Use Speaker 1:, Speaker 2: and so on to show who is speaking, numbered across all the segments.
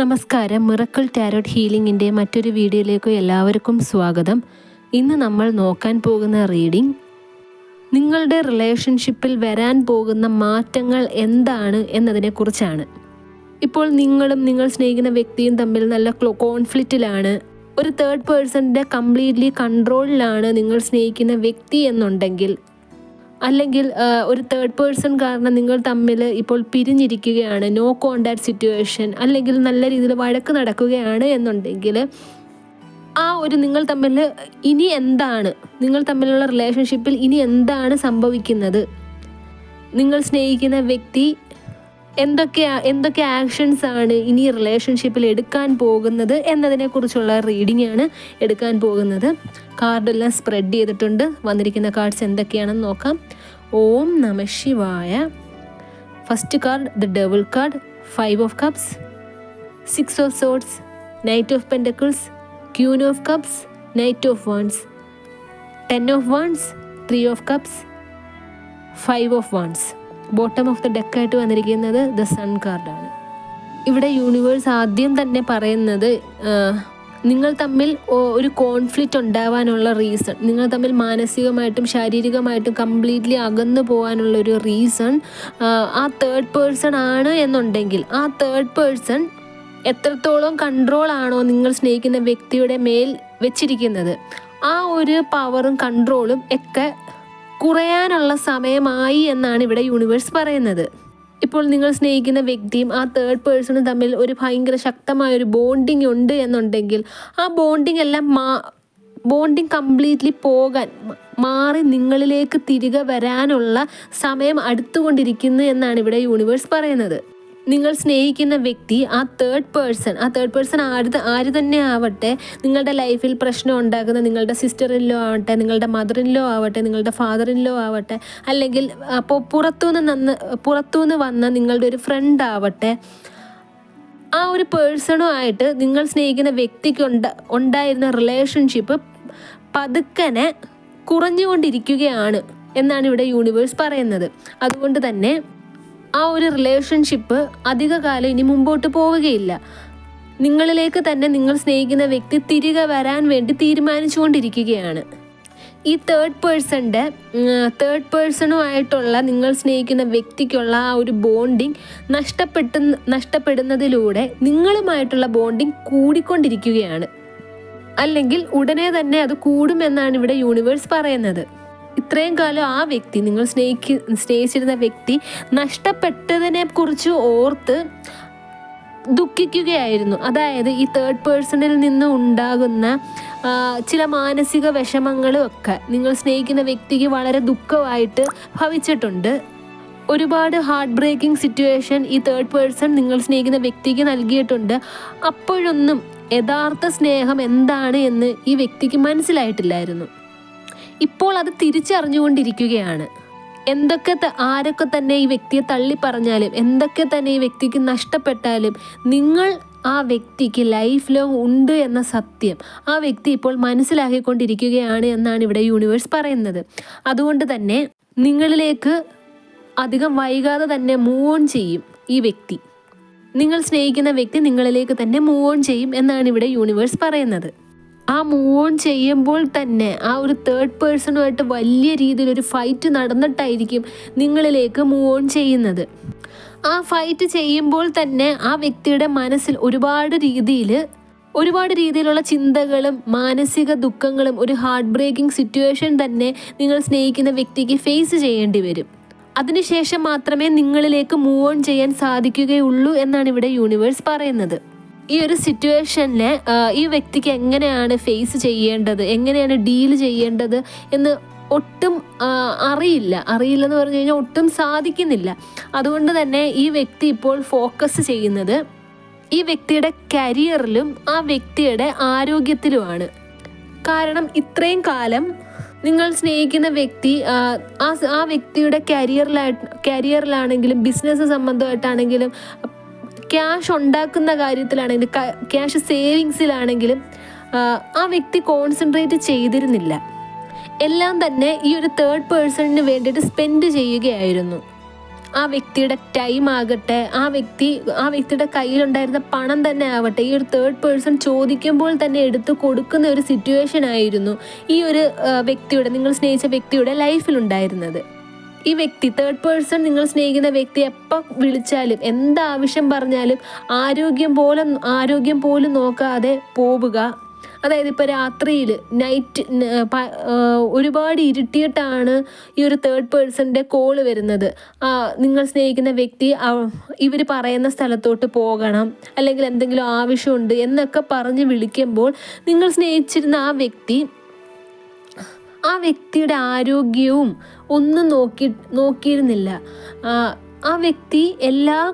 Speaker 1: നമസ്കാരം. Miracle tarot ഹീലിംഗിന്റെ മറ്റൊരു വീഡിയോയിലേക്ക് എല്ലാവർക്കും സ്വാഗതം. ഇന്ന് നമ്മൾ നോക്കാൻ പോകുന്ന റീഡിംഗ് നിങ്ങളുടെ റിലേഷൻഷിപ്പിൽ വരാൻ പോകുന്ന മാറ്റങ്ങൾ എന്താണ് എന്നതിനെക്കുറിച്ചാണ്. ഇപ്പോൾ നിങ്ങളും നിങ്ങൾ സ്നേഹിക്കുന്ന വ്യക്തിയും തമ്മിൽ നല്ല കോൺഫ്ലിക്റ്റിലാണ്. ഒരു തേർഡ് പേഴ്സണിന്റെ കംപ്ലീറ്റ്ലി കൺട്രോളിലാണ് നിങ്ങൾ സ്നേഹിക്കുന്ന വ്യക്തി എന്നുണ്ടെങ്കിൽ അല്ലെങ്കിൽ ഒരു തേർഡ് പേഴ്സൺ കാരണം നിങ്ങൾ തമ്മിൽ ഇപ്പോൾ പിരിഞ്ഞിരിക്കുകയാണ് നോ കോണ്ടാക്ട് സിറ്റുവേഷൻ അല്ലെങ്കിൽ നല്ല രീതിയിൽ വഴക്ക് നടക്കുകയാണ് എന്നുണ്ടെങ്കിൽ ആ ഒരു നിങ്ങൾ തമ്മിൽ ഇനി എന്താണ് നിങ്ങൾ തമ്മിലുള്ള റിലേഷൻഷിപ്പിൽ ഇനി എന്താണ് സംഭവിക്കുന്നത്? നിങ്ങൾ സ്നേഹിക്കുന്ന വ്യക്തി എന്തൊക്കെ എന്തൊക്കെ ആക്ഷൻസ് ആണ് ഇനി റിലേഷൻഷിപ്പിൽ എടുക്കാൻ പോകുന്നത് എന്നതിനെക്കുറിച്ചുള്ള റീഡിംഗ് ആണ് എടുക്കാൻ പോകുന്നത്. കാർഡെല്ലാം സ്പ്രെഡ് ചെയ്തിട്ടുണ്ട്. വന്നിരിക്കുന്ന കാർഡ്സ് എന്തൊക്കെയാണെന്ന് നോക്കാം. ഓം നമ ശിവായ. First card the double card five of cups six of swords knight of pentacles queen of cups knight of wands ten of wands three of cups five of wands bottom of the ഡെക്കായിട്ട് വന്നിരിക്കുന്നത് the sun കാർഡാണ് ഇവിടെ universe ആദ്യം തന്നെ പറയുന്നത് നിങ്ങൾ തമ്മിൽ ഒരു conflict ഉണ്ടാവാനുള്ള റീസൺ നിങ്ങൾ തമ്മിൽ മാനസികമായിട്ടും ശാരീരികമായിട്ടും കംപ്ലീറ്റ്ലി അകന്നു പോകാനുള്ള ഒരു റീസൺ ആ തേർഡ് പേഴ്സൺ ആണ് എന്നുണ്ടെങ്കിൽ ആ തേർഡ് പേഴ്സൺ എത്രത്തോളം കൺട്രോൾ ആണോ നിങ്ങൾ സ്നേഹിക്കുന്ന വ്യക്തിയുടെ മേൽ വെച്ചിരിക്കുന്നത് ആ ഒരു പവറും കൺട്രോളും ഒക്കെ കുറയാനുള്ള സമയമായി എന്നാണ് ഇവിടെ യൂണിവേഴ്സ് പറയുന്നത്. ഇപ്പോൾ നിങ്ങൾ സ്നേഹിക്കുന്ന വ്യക്തിയും ആ തേർഡ് പേഴ്സണും തമ്മിൽ ഒരു ഭയങ്കര ശക്തമായ ഒരു ബോണ്ടിങ് ഉണ്ട് എന്നുണ്ടെങ്കിൽ ആ ബോണ്ടിങ് എല്ലാം മാ ബോണ്ടിങ് കംപ്ലീറ്റ്ലി പോകാൻ മാറി നിങ്ങളിലേക്ക് തിരികെ വരാനുള്ള സമയം അടുത്തുകൊണ്ടിരിക്കുന്നു എന്നാണ് ഇവിടെ യൂണിവേഴ്സ് പറയുന്നത്. നിങ്ങൾ സ്നേഹിക്കുന്ന വ്യക്തി ആ തേർഡ് പേഴ്സൺ ആ തേർഡ് പേഴ്സൺ ആര് ആര് തന്നെ ആവട്ടെ നിങ്ങളുടെ ലൈഫിൽ പ്രശ്നം ഉണ്ടാക്കുന്ന നിങ്ങളുടെ സിസ്റ്ററിൻലോ ആവട്ടെ നിങ്ങളുടെ മദറിൻലോ ആവട്ടെ നിങ്ങളുടെ ഫാദറിൻലോ ആവട്ടെ അല്ലെങ്കിൽ അപ്പോൾ പുറത്തുനിന്ന് നന്ന് പുറത്തുനിന്ന് വന്ന നിങ്ങളുടെ ഒരു ഫ്രണ്ട് ആവട്ടെ ആ ഒരു പേഴ്സണുമായിട്ട് നിങ്ങൾ സ്നേഹിക്കുന്ന വ്യക്തിക്ക് ഉണ്ട ഉണ്ടായിരുന്ന റിലേഷൻഷിപ്പ് പതുക്കനെ കുറഞ്ഞുകൊണ്ടിരിക്കുകയാണ് എന്നാണ് ഇവിടെ യൂണിവേഴ്സ് പറയുന്നത്. അതുകൊണ്ട് തന്നെ ആ ഒരു റിലേഷൻഷിപ്പ് അധികകാലം ഇനി മുമ്പോട്ട് പോവുകയില്ല. നിങ്ങളിലേക്ക് തന്നെ നിങ്ങൾ സ്നേഹിക്കുന്ന വ്യക്തി തിരികെ വരാൻ വേണ്ടി തീരുമാനിച്ചുകൊണ്ടിരിക്കുകയാണ്. ഈ തേർഡ് പേഴ്സണിന്റെ തേർഡ് പേഴ്സണുമായിട്ടുള്ള നിങ്ങൾ സ്നേഹിക്കുന്ന വ്യക്തിക്കുള്ള ആ ഒരു ബോണ്ടിങ് നഷ്ടപ്പെട്ടു നഷ്ടപ്പെടുന്നതിലൂടെ നിങ്ങളുമായിട്ടുള്ള ബോണ്ടിങ് കൂടിക്കൊണ്ടിരിക്കുകയാണ്. അല്ലെങ്കിൽ ഉടനെ തന്നെ അത് കൂടുമെന്നാണ് ഇവിടെ യൂണിവേഴ്സ് പറയുന്നത്. ഇത്രയും കാലം ആ വ്യക്തി നിങ്ങൾ സ്നേഹിക്ക സ്നേഹിച്ചിരുന്ന വ്യക്തി നഷ്ടപ്പെട്ടതിനെ കുറിച്ച് ഓർത്ത് ദുഃഖിക്കുകയായിരുന്നു. അതായത് ഈ തേർഡ് പേഴ്സണിൽ നിന്ന് ഉണ്ടാകുന്ന ചില മാനസിക വിഷമങ്ങളും ഒക്കെ നിങ്ങൾ സ്നേഹിക്കുന്ന വ്യക്തിക്ക് വളരെ ദുഃഖമായിട്ട് ഭവിച്ചിട്ടുണ്ട്. ഒരുപാട് ഹാർട്ട് ബ്രേക്കിംഗ് സിറ്റുവേഷൻ ഈ തേർഡ് പേഴ്സൺ നിങ്ങൾ സ്നേഹിക്കുന്ന വ്യക്തിക്ക് നൽകിയിട്ടുണ്ട്. അപ്പോഴൊന്നും യഥാർത്ഥ സ്നേഹം എന്താണ് എന്ന് ഈ വ്യക്തിക്ക് മനസ്സിലായിട്ടില്ലായിരുന്നു. ഇപ്പോൾ അത് തിരിച്ചറിഞ്ഞുകൊണ്ടിരിക്കുകയാണ്. എന്തൊക്കെ ആരൊക്കെ തന്നെ ഈ വ്യക്തിയെ തള്ളി പറഞ്ഞാലും എന്തൊക്കെ തന്നെ ഈ വ്യക്തിക്ക് നഷ്ടപ്പെട്ടാലും നിങ്ങൾ ആ വ്യക്തിക്ക് ലൈഫ് ലോങ് ഉണ്ട് എന്ന സത്യം ആ വ്യക്തി ഇപ്പോൾ മനസ്സിലാക്കിക്കൊണ്ടിരിക്കുകയാണ് എന്നാണ് ഇവിടെ യൂണിവേഴ്സ് പറയുന്നത്. അതുകൊണ്ട് തന്നെ നിങ്ങളിലേക്ക് അധികം വൈകാതെ തന്നെ മൂവ് ഓൺ ചെയ്യും ഈ വ്യക്തി. നിങ്ങൾ സ്നേഹിക്കുന്ന വ്യക്തി നിങ്ങളിലേക്ക് തന്നെ മൂവ് ഓൺ ചെയ്യും എന്നാണ് ഇവിടെ യൂണിവേഴ്സ് പറയുന്നത്. ആ മൂവ് ഓൺ ചെയ്യുമ്പോൾ തന്നെ ആ ഒരു തേർഡ് പേഴ്സണുമായിട്ട് വലിയ രീതിയിൽ ഒരു ഫൈറ്റ് നടന്നിട്ടായിരിക്കും നിങ്ങളിലേക്ക് മൂവ് ഓൺ ചെയ്യുന്നത്. ആ ഫൈറ്റ് ചെയ്യുമ്പോൾ തന്നെ ആ വ്യക്തിയുടെ മനസ്സിൽ ഒരുപാട് രീതിയിൽ ഒരുപാട് രീതിയിലുള്ള ചിന്തകളും മാനസിക ദുഃഖങ്ങളും ഒരു ഹാർട്ട് ബ്രേക്കിംഗ് സിറ്റുവേഷൻ തന്നെ നിങ്ങൾ സ്നേഹിക്കുന്ന വ്യക്തിക്ക് ഫേസ് ചെയ്യേണ്ടി വരും. അതിനുശേഷം മാത്രമേ നിങ്ങളിലേക്ക് മൂവ് ഓൺ ചെയ്യാൻ സാധിക്കുകയുള്ളൂ എന്നാണ് ഇവിടെ യൂണിവേഴ്സ് പറയുന്നത്. ഈ ഒരു സിറ്റുവേഷനിലെ ഈ വ്യക്തിക്ക് എങ്ങനെയാണ് ഫേസ് ചെയ്യേണ്ടത് എങ്ങനെയാണ് ഡീൽ ചെയ്യേണ്ടത് എന്ന് ഒട്ടും അറിയില്ല അറിയില്ല. എന്ന് പറഞ്ഞു കഴിഞ്ഞാൽ ഒട്ടും സാധിക്കുന്നില്ല. അതുകൊണ്ട് തന്നെ ഈ വ്യക്തി ഇപ്പോൾ ഫോക്കസ് ചെയ്യുന്നത് ഈ വ്യക്തിയുടെ കരിയറിലും ആ വ്യക്തിയുടെ ആരോഗ്യത്തിലുമാണ്. കാരണം ഇത്രയും കാലം നിങ്ങൾ സ്നേഹിക്കുന്ന വ്യക്തി ആ, ആ വ്യക്തിയുടെ കരിയറിലായിട്ട് കരിയറിലാണെങ്കിലും ബിസിനസ് സംബന്ധമായിട്ടാണെങ്കിലും ക്യാഷ് ഉണ്ടാക്കുന്ന കാര്യത്തിലാണെങ്കിലും ക്യാഷ് സേവിങ്സിലാണെങ്കിലും ആ, വ്യക്തി കോൺസെൻട്രേറ്റ് ചെയ്തിരുന്നില്ല. എല്ലാം തന്നെ ഈ ഒരു തേർഡ് പേഴ്സണിന് വേണ്ടിയിട്ട് സ്പെൻഡ് ചെയ്യുകയായിരുന്നു. ആ വ്യക്തിയുടെ ടൈം ആകട്ടെ ആ വ്യക്തി ആ വ്യക്തിയുടെ കയ്യിലുണ്ടായിരുന്ന പണം തന്നെ ആവട്ടെ ഈ ഒരു തേർഡ് പേഴ്സൺ ചോദിക്കുമ്പോൾ തന്നെ എടുത്തു കൊടുക്കുന്ന ഒരു സിറ്റുവേഷൻ ആയിരുന്നു ഈ ഒരു വ്യക്തിയുടെ നിങ്ങൾ സ്നേഹിച്ച വ്യക്തിയുടെ ലൈഫിലുണ്ടായിരുന്നത് ഈ വ്യക്തി തേർഡ് പേഴ്സൺ നിങ്ങൾ സ്നേഹിക്കുന്ന വ്യക്തി എപ്പോൾ വിളിച്ചാലും എന്താവശ്യം പറഞ്ഞാലും ആരോഗ്യം പോലെ ആരോഗ്യം പോലും നോക്കാതെ പോവുക. അതായത് ഇപ്പോൾ രാത്രിയിൽ നൈറ്റ് ഒരുപാട് ഇരുട്ടിയിട്ടാണ് ഈ ഒരു തേർഡ് പേഴ്സണിന്റെ കോൾ വരുന്നത്. നിങ്ങൾ സ്നേഹിക്കുന്ന വ്യക്തി ഇവർ പറയുന്ന സ്ഥലത്തോട്ട് പോകണം. അല്ലെങ്കിൽ എന്തെങ്കിലും ആവശ്യമുണ്ട് എന്നൊക്കെ പറഞ്ഞ് വിളിക്കുമ്പോൾ നിങ്ങൾ സ്നേഹിച്ചിരുന്ന ആ വ്യക്തി ആ വ്യക്തിയുടെ ആരോഗ്യവും ഒന്നും നോക്കി നോക്കിയിരുന്നില്ല. ആ, വ്യക്തി എല്ലാ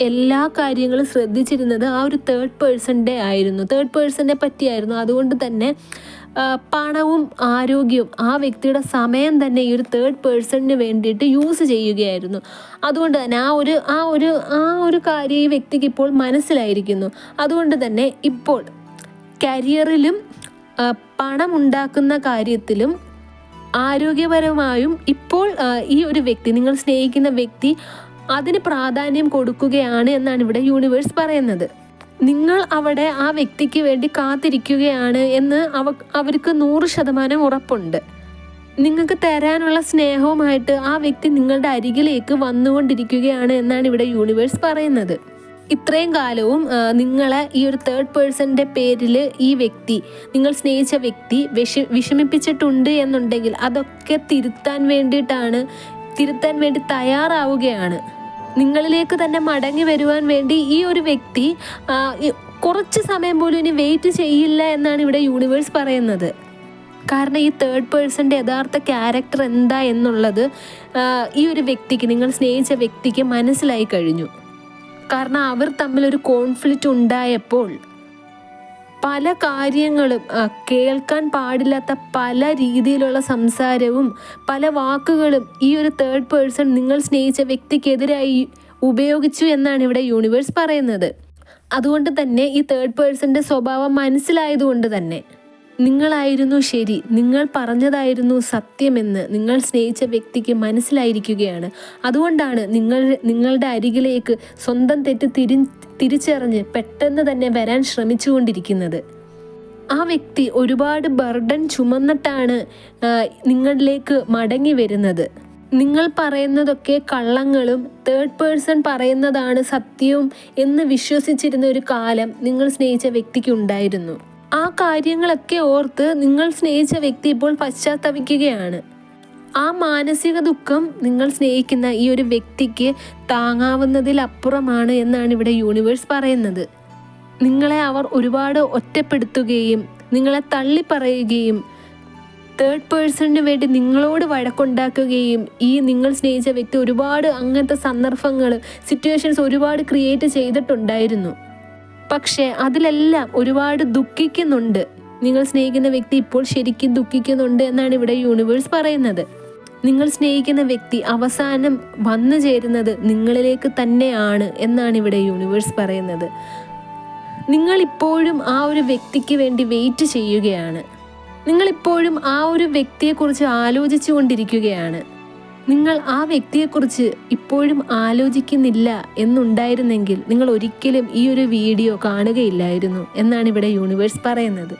Speaker 1: എല്ലാ കാര്യങ്ങളും ശ്രദ്ധിച്ചിരുന്നത് ആ ഒരു തേർഡ് പേഴ്സണിന്റെ ആയിരുന്നു. തേർഡ് പേഴ്സണിനെ പറ്റിയായിരുന്നു. അതുകൊണ്ട് തന്നെ പണവും ആരോഗ്യവും ആ വ്യക്തിയുടെ സമയം തന്നെ ഈ ഒരു തേർഡ് പേഴ്സണിന് വേണ്ടിയിട്ട് യൂസ് ചെയ്യുകയായിരുന്നു. അതുകൊണ്ട് തന്നെ ആ ഒരു ആ ഒരു ആ ഒരു കാര്യം ഈ വ്യക്തിക്ക് ഇപ്പോൾ മനസ്സിലായിരിക്കുന്നു. അതുകൊണ്ട് തന്നെ ഇപ്പോൾ കരിയറിലും പണമുണ്ടാക്കുന്ന കാര്യത്തിലും ആരോഗ്യപരമായും ഇപ്പോൾ ഈ ഒരു വ്യക്തി നിങ്ങൾ സ്നേഹിക്കുന്ന വ്യക്തി അതിന് പ്രാധാന്യം കൊടുക്കുകയാണ് എന്നാണ് ഇവിടെ യൂണിവേഴ്സ് പറയുന്നത്. നിങ്ങൾ അവിടെ ആ വ്യക്തിക്ക് വേണ്ടി കാത്തിരിക്കുകയാണ് എന്ന് അവ അവർക്ക് നൂറ് ശതമാനം ഉറപ്പുണ്ട്. നിങ്ങൾക്ക് തരാനുള്ള സ്നേഹവുമായിട്ട് ആ വ്യക്തി നിങ്ങളുടെ അരികിലേക്ക് വന്നുകൊണ്ടിരിക്കുകയാണ് എന്നാണ് ഇവിടെ യൂണിവേഴ്സ് പറയുന്നത്. ഇത്രയും കാലവും നിങ്ങളെ ഈ ഒരു തേർഡ് പേഴ്സന്റെ പേരിൽ ഈ വ്യക്തി നിങ്ങൾ സ്നേഹിച്ച വ്യക്തി വിഷ വിഷമിപ്പിച്ചിട്ടുണ്ട് എന്നുണ്ടെങ്കിൽ അതൊക്കെ തിരുത്താൻ വേണ്ടിയിട്ടാണ് തിരുത്താൻ വേണ്ടി തയ്യാറാവുകയാണ്. നിങ്ങളിലേക്ക് തന്നെ മടങ്ങി വരുവാൻ വേണ്ടി ഈ ഒരു വ്യക്തി കുറച്ച് സമയം പോലും ഇനി വെയിറ്റ് ചെയ്യില്ല എന്നാണ് ഇവിടെ യൂണിവേഴ്സ് പറയുന്നത്. കാരണം ഈ തേർഡ് പേഴ്സന്റെ യഥാർത്ഥ ക്യാരക്ടർ എന്താ എന്നുള്ളത് ഈ ഒരു വ്യക്തിക്ക് നിങ്ങൾ സ്നേഹിച്ച വ്യക്തിക്ക് മനസ്സിലായി കഴിഞ്ഞു. കാരണം അവർ തമ്മിൽ ഒരു കോൺഫ്ലിക്റ്റ് ഉണ്ടായപ്പോൾ പല കാര്യങ്ങളും കേൾക്കാൻ പാടില്ലാത്ത പല രീതിയിലുള്ള സംസാരവും പല വാക്കുകളും ഈ ഒരു തേർഡ് പേഴ്സൺ നിങ്ങൾ സ്നേഹിച്ച വ്യക്തിക്കെതിരായി ഉപയോഗിച്ചു എന്നാണ് ഇവിടെ യൂണിവേഴ്സ് പറയുന്നത്. അതുകൊണ്ട് തന്നെ ഈ തേർഡ് പേഴ്സന്റെ സ്വഭാവം മനസ്സിലായതുകൊണ്ട് തന്നെ. നിങ്ങളായിരുന്നു ശരി. നിങ്ങൾ പറഞ്ഞതായിരുന്നു സത്യമെന്ന് നിങ്ങൾ സ്നേഹിച്ച വ്യക്തിക്ക് മനസ്സിലായിരിക്കുകയാണ്. അതുകൊണ്ടാണ് നിങ്ങൾ നിങ്ങളുടെ അരികിലേക്ക് സ്വന്തം തെറ്റ് തിരി തിരിച്ചറിഞ്ഞ് പെട്ടെന്ന് തന്നെ വരാൻ ശ്രമിച്ചുകൊണ്ടിരിക്കുന്നത്. ആ വ്യക്തി ഒരുപാട് ബർഡൻ ചുമന്നിട്ടാണ് നിങ്ങളിലേക്ക് മടങ്ങി വരുന്നത്. നിങ്ങൾ പറയുന്നതൊക്കെ കള്ളങ്ങളും തേർഡ് പേഴ്സൺ പറയുന്നതാണ് സത്യവും എന്ന് വിശ്വസിച്ചിരുന്ന ഒരു കാലം നിങ്ങൾ സ്നേഹിച്ച വ്യക്തിക്ക് ഉണ്ടായിരുന്നു. ആ കാര്യങ്ങളൊക്കെ ഓർത്ത് നിങ്ങൾ സ്നേഹിച്ച വ്യക്തി ഇപ്പോൾ പശ്ചാത്തപിക്കുകയാണ്. ആ മാനസിക ദുഃഖം നിങ്ങൾ സ്നേഹിക്കുന്ന ഈ ഒരു വ്യക്തിക്ക് താങ്ങാവുന്നതിലപ്പുറമാണ് എന്നാണ് ഇവിടെ യൂണിവേഴ്സ് പറയുന്നത്. നിങ്ങളെ അവർ ഒരുപാട് ഒറ്റപ്പെടുത്തുകയും നിങ്ങളെ തള്ളിപ്പറയുകയും തേർഡ് പേഴ്സണിന് വേണ്ടി നിങ്ങളോട് വഴക്കുണ്ടാക്കുകയും ഈ നിങ്ങൾ സ്നേഹിച്ച വ്യക്തി ഒരുപാട് അങ്ങനത്തെ സന്ദർഭങ്ങൾ സിറ്റുവേഷൻസ് ഒരുപാട് ക്രിയേറ്റ് ചെയ്തിട്ടുണ്ടായിരുന്നു. പക്ഷേ അതിലെല്ലാം ഒരുപാട് ദുഃഖിക്കുന്നുണ്ട്. നിങ്ങൾ സ്നേഹിക്കുന്ന വ്യക്തി ഇപ്പോൾ ശരിക്കും ദുഃഖിക്കുന്നുണ്ട് എന്നാണ് ഇവിടെ യൂണിവേഴ്സ് പറയുന്നത്. നിങ്ങൾ സ്നേഹിക്കുന്ന വ്യക്തി അവസാനം വന്നു ചേരുന്നത് നിങ്ങളിലേക്ക് തന്നെയാണ് എന്നാണ് ഇവിടെ യൂണിവേഴ്സ് പറയുന്നത്. നിങ്ങൾ ഇപ്പോഴും ആ ഒരു വ്യക്തിക്ക് വേണ്ടി വെയിറ്റ് ചെയ്യുകയാണ്. നിങ്ങളിപ്പോഴും ആ ഒരു വ്യക്തിയെക്കുറിച്ച് ആലോചിച്ചു കൊണ്ടിരിക്കുകയാണ് നിങ്ങൾ ആ വ്യക്തിയെക്കുറിച്ച് ഇപ്പോഴും ആലോചിക്കുന്നില്ല എന്നുണ്ടായിരുന്നെങ്കിൽ നിങ്ങൾ ഒരിക്കലും ഈ ഒരു വീഡിയോ കാണുകയില്ലായിരുന്നു എന്നാണ് ഇവിടെ യൂണിവേഴ്സ് പറയുന്നത്.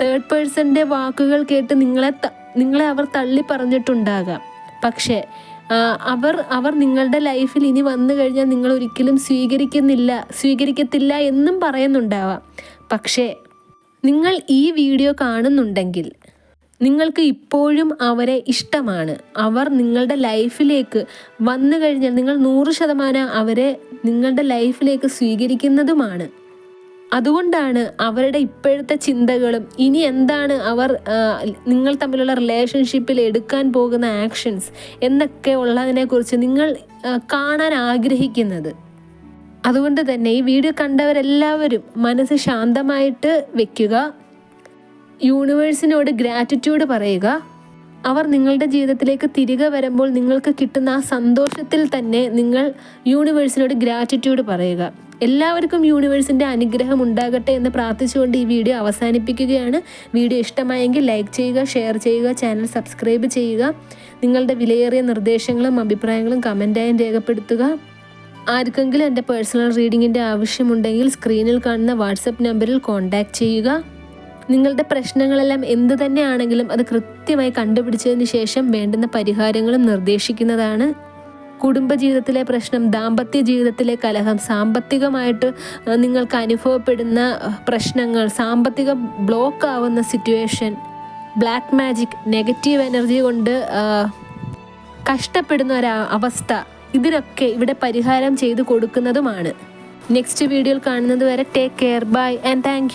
Speaker 1: തേർഡ് പേഴ്സന്റെ വാക്കുകൾ കേട്ട് നിങ്ങളെ നിങ്ങളെ അവർ തള്ളി പറഞ്ഞിട്ടുണ്ടാകാം. പക്ഷേ അവർ അവർ നിങ്ങളുടെ ലൈഫിൽ ഇനി വന്നു കഴിഞ്ഞാൽ നിങ്ങൾ ഒരിക്കലും സ്വീകരിക്കുന്നില്ല സ്വീകരിക്കത്തില്ല എന്നും പറയുന്നുണ്ടാവാം. പക്ഷേ നിങ്ങൾ ഈ വീഡിയോ കാണുന്നുണ്ടെങ്കിൽ നിങ്ങൾക്ക് ഇപ്പോഴും അവരെ ഇഷ്ടമാണ്. അവർ നിങ്ങളുടെ ലൈഫിലേക്ക് വന്നു കഴിഞ്ഞാൽ നിങ്ങൾ നൂറ് ശതമാനം അവരെ നിങ്ങളുടെ ലൈഫിലേക്ക് സ്വീകരിക്കുന്നതുമാണ്. അതുകൊണ്ടാണ് അവരുടെ ഇപ്പോഴത്തെ ചിന്തകളും ഇനി എന്താണ് അവർ നിങ്ങൾ തമ്മിലുള്ള റിലേഷൻഷിപ്പിൽ എടുക്കാൻ പോകുന്ന ആക്ഷൻസ് എന്നൊക്കെ ഉള്ളതിനെക്കുറിച്ച് നിങ്ങൾ കാണാൻ ആഗ്രഹിക്കുന്നത്. അതുകൊണ്ട് തന്നെ ഈ വീഡിയോ കണ്ടവരെല്ലാവരും മനസ്സ് ശാന്തമായിട്ട് വെക്കുക. യൂണിവേഴ്സിനോട് ഗ്രാറ്റിറ്റ്യൂഡ് പറയുക. അവർ നിങ്ങളുടെ ജീവിതത്തിലേക്ക് തിരികെ വരുമ്പോൾ നിങ്ങൾക്ക് കിട്ടുന്ന ആ സന്തോഷത്തിൽ തന്നെ നിങ്ങൾ യൂണിവേഴ്സിനോട് ഗ്രാറ്റിറ്റ്യൂഡ് പറയുക. എല്ലാവർക്കും യൂണിവേഴ്സിന്റെ അനുഗ്രഹം ഉണ്ടാകട്ടെ എന്ന് പ്രാർത്ഥിച്ചുകൊണ്ട് ഈ വീഡിയോ അവസാനിപ്പിക്കുകയാണ്. വീഡിയോ ഇഷ്ടമായെങ്കിൽ ലൈക്ക് ചെയ്യുക ഷെയർ ചെയ്യുക ചാനൽ സബ്സ്ക്രൈബ് ചെയ്യുക. നിങ്ങളുടെ വിലയേറിയ നിർദ്ദേശങ്ങളും അഭിപ്രായങ്ങളും കമന്റായും രേഖപ്പെടുത്തുക. ആർക്കെങ്കിലും എന്റെ പേഴ്സണൽ റീഡിങ്ങിന്റെ ആവശ്യമുണ്ടെങ്കിൽ സ്ക്രീനിൽ കാണുന്ന വാട്സപ്പ് നമ്പറിൽ കോൺടാക്റ്റ് ചെയ്യുക. നിങ്ങളുടെ പ്രശ്നങ്ങളെല്ലാം എന്ത് തന്നെയാണെങ്കിലും അത് കൃത്യമായി കണ്ടുപിടിച്ചതിന് ശേഷം വേണ്ടുന്ന പരിഹാരങ്ങളും നിർദ്ദേശിക്കുന്നതാണ്. കുടുംബജീവിതത്തിലെ പ്രശ്നം ദാമ്പത്യ ജീവിതത്തിലെ കലഹം സാമ്പത്തികമായിട്ട് നിങ്ങൾക്ക് അനുഭവപ്പെടുന്ന പ്രശ്നങ്ങൾ സാമ്പത്തിക ബ്ലോക്ക് ആവുന്ന situation black magic negative energy കൊണ്ട് കഷ്ടപ്പെടുന്ന ഒരു അവസ്ഥ ഇതിനൊക്കെ ഇവിടെ പരിഹാരം ചെയ്തു കൊടുക്കുന്നതുമാണ്. നെക്സ്റ്റ് വീഡിയോയിൽ കാണുന്നത് വരെ take care bye and thank